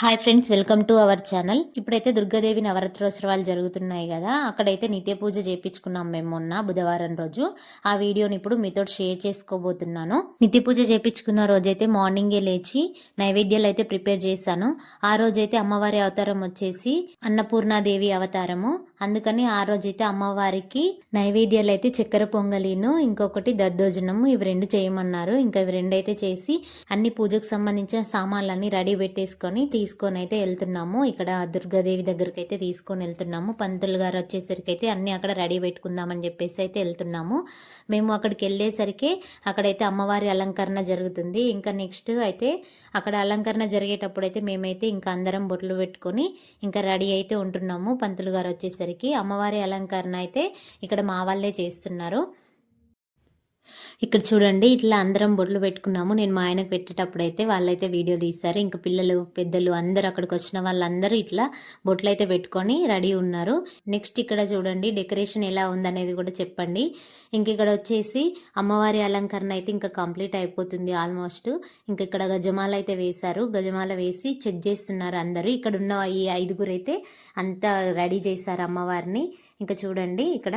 Hi friends welcome to our channel ఇప్పుడైతే దుర్గాదేవి నవరాత్రోత్సవాలు జరుగుతున్నాయి కదా. అక్కడైతే నిత్య పూజ చేయించుకున్నాం మేము మొన్న బుధవారం రోజు. ఆ వీడియోని ఇప్పుడు మీతో షేర్ చేసుకోబోతున్నాను. నిత్య పూజ చేయించుకున్న రోజైతే మార్నింగే లేచి నైవేద్యాలు అయితే ప్రిపేర్ చేశాను. ఆ రోజైతే అమ్మవారి అవతారం వచ్చేసి అన్నపూర్ణాదేవి అవతారము. అందుకని ఆ రోజైతే అమ్మవారికి నైవేద్యాలు అయితే చక్కెర పొంగలిను ఇంకొకటి దద్దోజనము ఇవి రెండు చేయమన్నారు. ఇంకా ఇవి రెండు అయితే చేసి అన్ని పూజకు సంబంధించిన సామాన్లన్నీ రెడీ పెట్టేసుకొని తీసుకొని అయితే వెళ్తున్నాము. ఇక్కడ దుర్గాదేవి దగ్గరికి అయితే తీసుకొని వెళ్తున్నాము. పంతులు గారు వచ్చేసరికి అయితే అన్నీ అక్కడ రెడీ పెట్టుకుందామని చెప్పేసి అయితే వెళ్తున్నాము. మేము అక్కడికి వెళ్ళేసరికి అక్కడైతే అమ్మవారి అలంకరణ జరుగుతుంది. ఇంకా నెక్స్ట్ అయితే అక్కడ అలంకరణ జరిగేటప్పుడు అయితే మేమైతే ఇంకా అందరం బొట్లు పెట్టుకొని ఇంకా రెడీ అయితే ఉంటున్నాము. పంతులు గారు వచ్చేసరికి అమ్మవారి అలంకరణ అయితే ఇక్కడ మా వాళ్ళే చేస్తున్నారు. ఇక్కడ చూడండి ఇట్లా అందరం బొట్లు పెట్టుకున్నాము. నేను మా ఆయనకు పెట్టేటప్పుడు అయితే వాళ్ళైతే వీడియో తీస్తారు ఇంకా పిల్లలు పెద్దలు అందరూ అక్కడికి వచ్చిన వాళ్ళందరూ ఇట్లా బొట్లు అయితే పెట్టుకొని రెడీ ఉన్నారు. నెక్స్ట్ ఇక్కడ చూడండి డెకరేషన్ ఎలా ఉందనేది కూడా చెప్పండి. ఇంక ఇక్కడ వచ్చేసి అమ్మవారి అలంకరణ అయితే ఇంకా కంప్లీట్ అయిపోతుంది ఆల్మోస్ట్. ఇంకా ఇక్కడ గజమాల అయితే వేశారు. గజమాల వేసి చెక్ చేస్తున్నారు అందరూ. ఇక్కడ ఉన్న ఈ ఐదుగురు అయితే అంతా రెడీ చేశారు అమ్మవారిని. ఇంకా చూడండి ఇక్కడ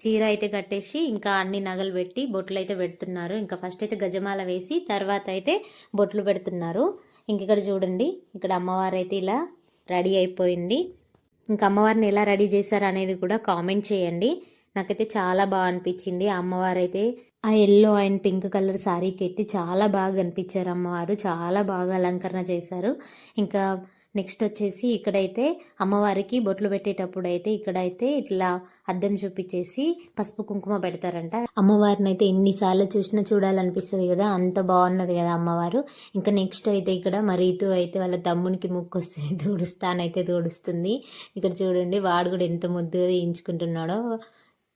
చీర అయితే కట్టేసి ఇంకా అన్ని నగలు పెట్టి బొట్లు అయితే పెడుతున్నారు. ఇంకా ఫస్ట్ అయితే గజమాల వేసి తర్వాత అయితే బొట్లు పెడుతున్నారు. ఇంక ఇక్కడ చూడండి ఇక్కడ అమ్మవారు అయితే ఇలా రెడీ అయిపోయింది. ఇంకా అమ్మవారిని ఎలా రెడీ చేశారు అనేది కూడా కామెంట్ చేయండి. నాకైతే చాలా బాగా అనిపించింది. ఆ అమ్మవారు అయితే ఆ ఎల్లో అండ్ పింక్ కలర్ శారీకి అయితే చాలా బాగా కనిపించారు అమ్మవారు. చాలా బాగా అలంకరణ చేశారు. ఇంకా నెక్స్ట్ వచ్చేసి ఇక్కడైతే అమ్మవారికి బొట్లు పెట్టేటప్పుడు అయితే ఇక్కడైతే ఇట్లా అద్దం చూపించేసి పసుపు కుంకుమ పెడతారంట. అమ్మవారిని అయితే ఎన్నిసార్లు చూసినా చూడాలనిపిస్తుంది కదా అంత బాగున్నది కదా అమ్మవారు. ఇంకా నెక్స్ట్ అయితే ఇక్కడ మరీతో అయితే వాళ్ళ తమ్మునికి ముక్కు వస్తుంది దూడుస్తానైతే దూడుస్తుంది ఇక్కడ చూడండి వాడు కూడా ఎంత ముద్దుగా తీయించుకుంటున్నాడో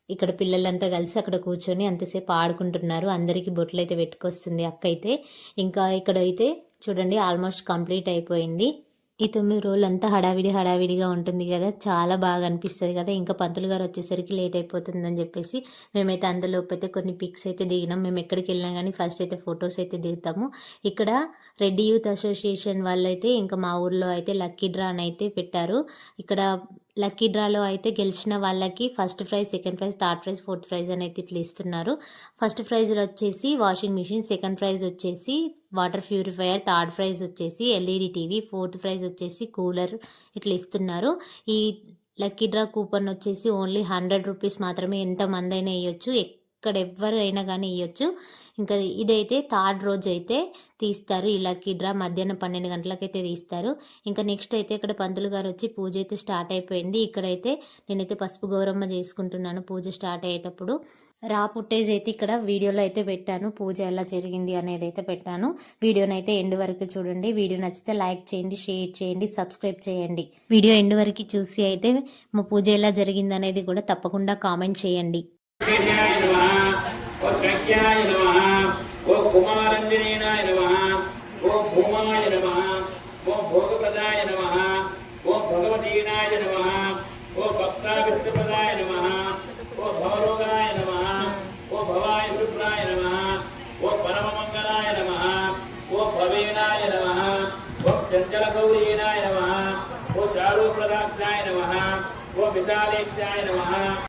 ఇక్కడ పిల్లలంతా కలిసి అక్కడ కూర్చొని అంతసేపు ఆడుకుంటున్నారు. అందరికీ బొట్లు అయితే పెట్టుకొస్తుంది అక్క అయితే ఇంకా ఇక్కడ అయితే చూడండి ఆల్మోస్ట్ కంప్లీట్ అయిపోయింది. ఈ తొమ్మిది రోజులు అంతా హడావిడి హడావిడిగా ఉంటుంది కదా చాలా బాగా అనిపిస్తుంది కదా. ఇంకా పంతులు గారు వచ్చేసరికి లేట్ అయిపోతుందని చెప్పేసి మేమైతే అందులోపు అయితే కొన్ని పిక్స్ అయితే దిగినాం. మేము ఎక్కడికి వెళ్ళినా కానీ ఫస్ట్ అయితే ఫొటోస్ అయితే దిగుతాము. ఇక్కడ రెడ్డి యూత్ అసోసియేషన్ వాళ్ళు అయితే ఇంకా మా ఊర్లో అయితే లక్కీ డ్రా అని అయితే పెట్టారు. ఇక్కడ లక్కీ డ్రాలో అయితే గెలిచిన వాళ్ళకి first prize second prize third prize fourth prize అని అయితే ఇట్లా ఇస్తున్నారు ఫస్ట్ ప్రైజ్ వచ్చేసి వాషింగ్ మిషన్ సెకండ్ ప్రైజ్ వచ్చేసి వాటర్ ప్యూరిఫైయర్ థర్డ్ ప్రైజ్ వచ్చేసి ఎల్ఈడి టీవీ ఫోర్త్ ప్రైజ్ వచ్చేసి కూలర్ ఇట్లా ఇస్తున్నారు ఈ లక్కీ డ్రా కూపన్ వచ్చేసి ఓన్లీ హండ్రెడ్ రూపీస్ మాత్రమే ఎంతమంది అయినా వేయొచ్చు. ఇక్కడ ఎవరైనా కానీ ఇవ్వచ్చు ఇంకా ఇదైతే థర్డ్ రోజు అయితే తీస్తారు. ఇలాకి డ్రా మధ్యాహ్నం పన్నెండు గంటలకైతే తీస్తారు. ఇంకా నెక్స్ట్ అయితే ఇక్కడ పంతులు గారు వచ్చి పూజ అయితే స్టార్ట్ అయిపోయింది. ఇక్కడైతే నేనైతే పసుపు గౌరమ్మ చేసుకుంటున్నాను పూజ స్టార్ట్ అయ్యేటప్పుడు. రా పుట్టేజ్ అయితే ఇక్కడ వీడియోలో అయితే పెట్టాను. పూజ ఎలా జరిగింది అనేది అయితే పెట్టాను. వీడియోని అయితే ఎండ్ వరకు చూడండి. వీడియో నచ్చితే లైక్ చేయండి షేర్ చేయండి సబ్స్క్రైబ్ చేయండి. వీడియో ఎండ్ వరకు చూసి అయితే మా పూజ ఎలా జరిగింది అనేది కూడా తప్పకుండా కామెంట్ చేయండి. ప్రజ్ఞాయ నమః ఓ కుమారంజనేనాయ నమః ఓ భూమాయ నమః ఓ భోగప్రదాయ నమః ఓ భగవదీనాయ నమః ఓ భక్తావిష్ణుపదాయ నమః ఓ భవరోగాయ నమః ఓ భవాయ రుద్రాయ నమః ఓ పరమమంగళాయ నమః ఓ భవేనాయ నమః ఓ చంచలగౌరీనాయ నమః ఓ చారుప్రదాక్షాయ ఓ విశాలేక్షాయ నమ